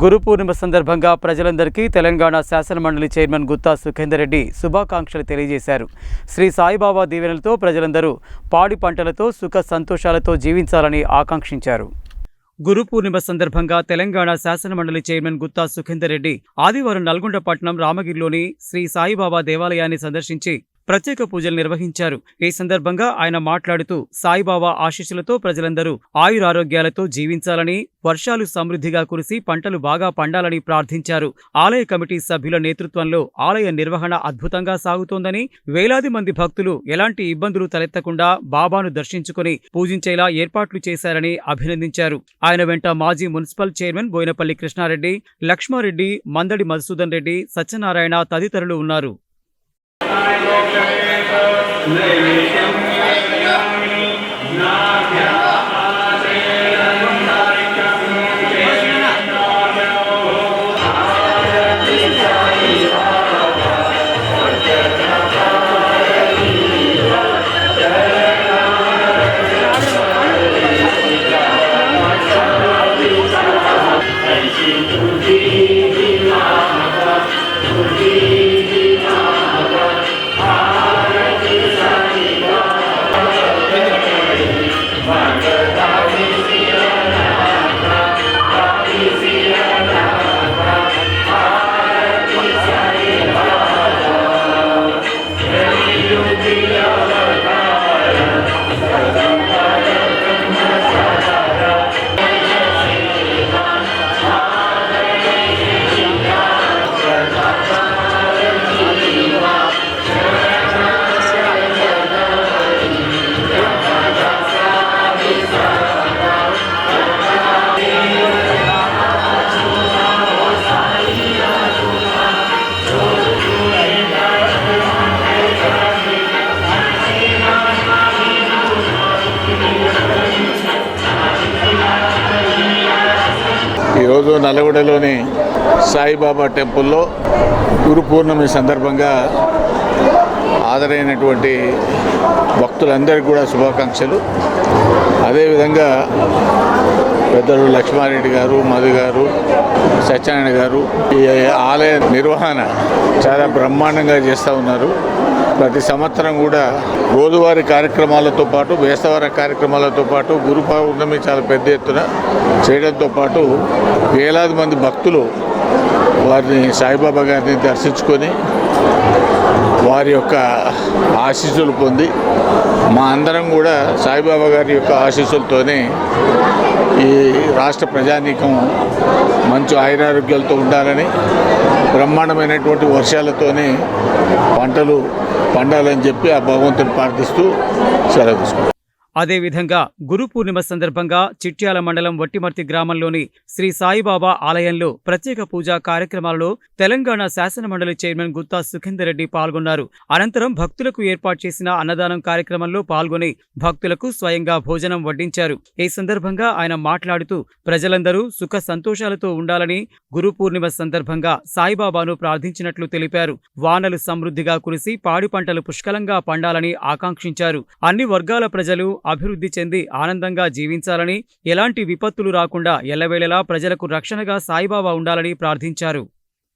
గురు పూర్ణిమ సందర్భంగా ప్రజలందరికీ తెలంగాణ శాసనమండలి చైర్మన్ గుత్తా సుఖేందర్ రెడ్డి శుభాకాంక్షలు తెలియజేశారు. శ్రీ సాయిబాబా దీవెనలతో ప్రజలందరూ పాడి పంటలతో సుఖ సంతోషాలతో జీవించాలని ఆకాంక్షించారు. గురు పూర్ణిమ సందర్భంగా తెలంగాణ శాసనమండలి చైర్మన్ గుత్తా సుఖేందర్ రెడ్డి ఆదివారం నల్గొండ పట్టణం రామగిరిలోని శ్రీ సాయిబాబా దేవాలయాన్ని సందర్శించి ప్రత్యేక పూజలు నిర్వహించారు. ఈ సందర్భంగా ఆయన మాట్లాడుతూ సాయిబాబా ఆశీస్సులతో ప్రజలందరూ ఆయురారోగ్యాలతో జీవించాలని వర్షాలు సమృద్ధిగా కురిసి పంటలు బాగా పండాలని ప్రార్థించారు. ఆలయ కమిటీ సభ్యుల నేతృత్వంలో ఆలయ నిర్వహణ అద్భుతంగా సాగుతోందని వేలాది మంది భక్తులు ఎలాంటి ఇబ్బందులు తలెత్తకుండా బాబాను దర్శించుకుని పూజించేలా ఏర్పాట్లు చేశారని అభినందించారు. ఆయన వెంట మాజీ మున్సిపల్ చైర్మన్ బోయినపల్లి కృష్ణారెడ్డి లక్ష్మారెడ్డి మందడి మధుసూదన్ రెడ్డి సత్యనారాయణ తదితరులు ఉన్నారు. Nai lady, Nai Visham Nai Vyami Nai Vyami ఈరోజు నల్లగొండలోని సాయిబాబా టెంపుల్లో గురు పూర్ణమి సందర్భంగా ఆదరైనటువంటి భక్తులందరికీ కూడా శుభాకాంక్షలు. అదేవిధంగా పెద్దలు లక్ష్మారెడ్డి గారు మధు గారు సత్యనారాయణ గారు ఈ ఆలయ నిర్వహణ చాలా బ్రహ్మాండంగా చేస్తూ ఉన్నారు. ప్రతి సంవత్సరం కూడా రోజువారీ కార్యక్రమాలతో పాటు వేసవార కార్యక్రమాలతో పాటు గురు పౌర్ణమి చాలా పెద్ద ఎత్తున చేయడంతో పాటు వేలాది మంది భక్తులు వారిని సాయిబాబా గారిని దర్శించుకొని వారి యొక్క ఆశీస్సులు పొంది మా అందరం కూడా సాయిబాబా గారి యొక్క ఆశీస్సులతోనే ఈ రాష్ట్ర ప్రజానీకం మంచి ఆయురారోగ్యాలతో ఉండాలని బ్రహ్మాండమైనటువంటి వర్షాలతోనే పంటలు పండాలని చెప్పి ఆ భగవంతుని ప్రార్థిస్తూ సెలవు తీసుకుంటాం అదేవిధంగా గురు పూర్ణిమ సందర్భంగా చిట్యాల మండలం వట్టిమర్తి గ్రామంలోని శ్రీ సాయిబాబా ఆలయంలో ప్రత్యేక పూజా కార్యక్రమాలలో తెలంగాణ శాసనమండలి చైర్మన్ గుత్తా సుఖేందర్ రెడ్డి పాల్గొన్నారు. అనంతరం భక్తులకు ఏర్పాటు చేసిన అన్నదానం కార్యక్రమంలో పాల్గొని భక్తులకు స్వయంగా భోజనం వడ్డించారు. ఈ సందర్భంగా ఆయన మాట్లాడుతూ ప్రజలందరూ సుఖ సంతోషాలతో ఉండాలని గురు పూర్ణిమ సందర్భంగా సాయిబాబాను ప్రార్థించినట్లు తెలిపారు. వానలు సమృద్ధిగా కురిసి పాడి పంటలు పుష్కలంగా పండాలని ఆకాంక్షించారు. అన్ని వర్గాల ప్రజలు అభివృద్ధి చెంది ఆనందంగా జీవించాలని ఎలాంటి విపత్తులు రాకుండా ఎల్లవేళలా ప్రజలకు రక్షణగా సాయిబాబా ఉండాలని ప్రార్థించారు.